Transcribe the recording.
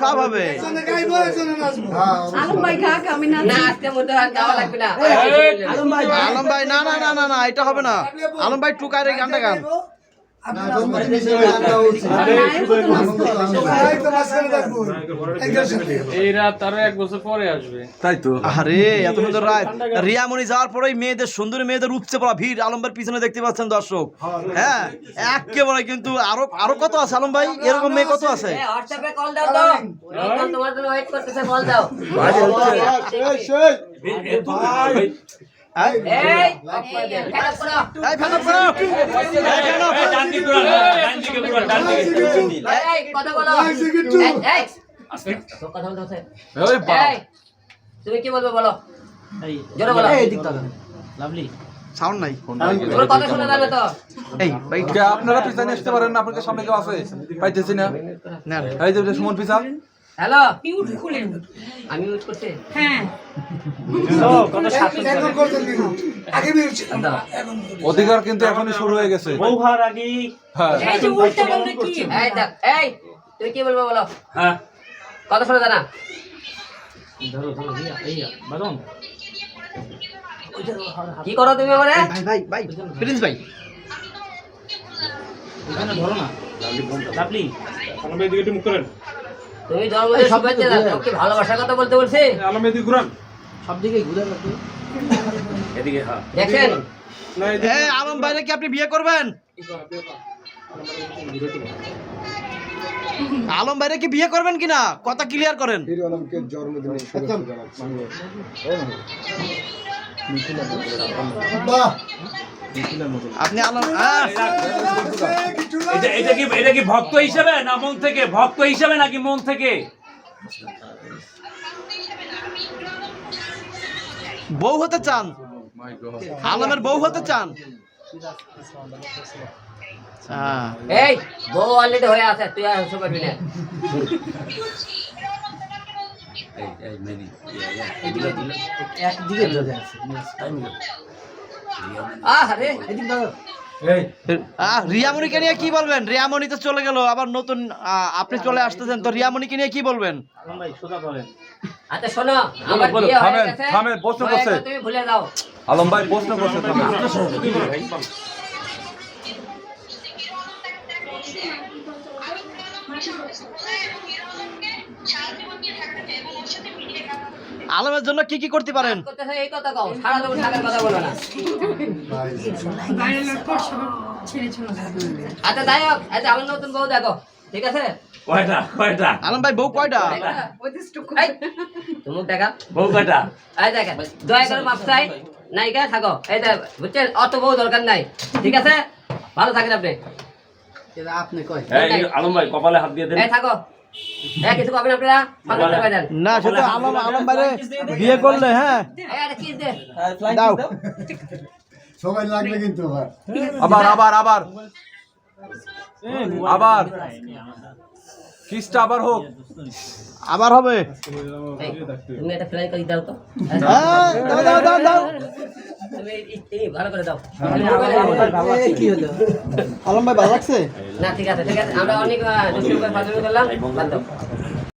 সব হবে। হ্যাঁ, আলম ভাই না নাচি। আজকে মধ্যে আর গাওয়া লাগবে না। ভাই। আলম ভাই না না না এটা হবে না। আলম ভাই টুকাই রে গানটা গান। না, জন্মদিন হিসেবে গান গাওয়া উচিত। এই রাত আরও এক বছর পরে আসবে তাই তো আরে এত সুন্দর রাত রিয়ামণি যাওয়ার পরেই মেয়েদের সুন্দরী মেয়েদের উপচে পড়া ভিড় আলমবার পিছনে দেখতে পাচ্ছেন দর্শক হ্যাঁ একেবারে কিন্তু আরও আরও কত আছে আলম ভাই এরকম মেয়ে কত আছে এই হোয়াটসঅ্যাপে কল দাও তো লোকজন তোমার জন্য ওয়েট করতেছে কল দাও তুমি কি বলবে বলো? জোরে বলো। লাভলি। সাউন্ড নাই। তোর কথা শোনা যাবে তো। এই ভাই। আপনারা পিছনে আসতে পারেন না আপনাদের সামনে কেউ আছে? পাইতেছি না। না। রে। এই যে সুমন পিছা। হ্যালো? মিউট আমি ইউজ করছি হ্যাঁ। অধিকার কিন্তু এখনই শুরু হয়ে গেছে। হ্যাঁ। এই যে উল্টা বললে কি? এই দেখ এই তুই কি বলব বলো? হ্যাঁ। কথা শোনা যায় না কি করো তুমি আমারে ভাই ভাই ভাই প্রিন্স ভাই। তুমি তোকে ভালোবাসার কথা বলতে বলছি। সব দিকে ঘুরে রাখো এদিকে হ্যাঁ। দেখেন। আলম ভাইরে কি আপনি বিয়ে করবেন? আলম ভাইরে কি বিয়ে করবেন কিনা? কথা ক্লিয়ার করেন। আলমকে! আপনি আলম এটা এটা কি এটা কি ভক্ত হিসাবে না মন থেকে? ভক্ত হিসাবে নাকি মন থেকে? বউ হতে চান? আলমের বউ হতে চান? হ্যাঁ এই বউ অলরেডি হয়ে আছে তুই আর না। একদিকে ধরে আছে আহ রে এদিক দাও। রিয়ামণিকে নিয়ে কি বলবেন? রিয়ামণি তো চলে গেল আবার নতুন আপনি চলে আসতেছেন তো রিয়ামণিকে নিয়ে কি বলবেন? আচ্ছা শোনো আমার বলো, বিয়ে আলমের জন্য কি কি করতে পারেন? এই কথা কও। সারা কথা বলো না। আচ্ছা যাই হোক আচ্ছা আমার নতুন বউ দেখো ঠিক আছে? কয়টা কয়টা? আলম ভাই বউ কয়টা? তুমি দেখা। বউ কয়টা? এই দেখেন দয়া করে মাপ চাই। নায়িকা থাকো। এই দেখ বুঝছেন? অত বউ দরকার নাই। ঠিক আছে? ভালো থাকেন আপনি। এটা আপনি কয় আলম ভাই কপালে হাত দিয়ে দেন। থাকো। কিছু পাবেন আপনারা না সেটা আলম আলম ভাইরে বিয়ে করলে হ্যাঁ দাও সবাই লাগবে কিন্তু আবার আবার আবার আবার কিসটা আবার হোক। আবার হবে। তুমি এটা ফ্রাই করে দাও তো। হ্যাঁ, দাও দাও দাও দাও। ভালো করে দাও। কি হলো? আলম ভাই ভালো লাগছে? না ঠিক আছে ঠিক আছে। আমরা অনেক করলাম।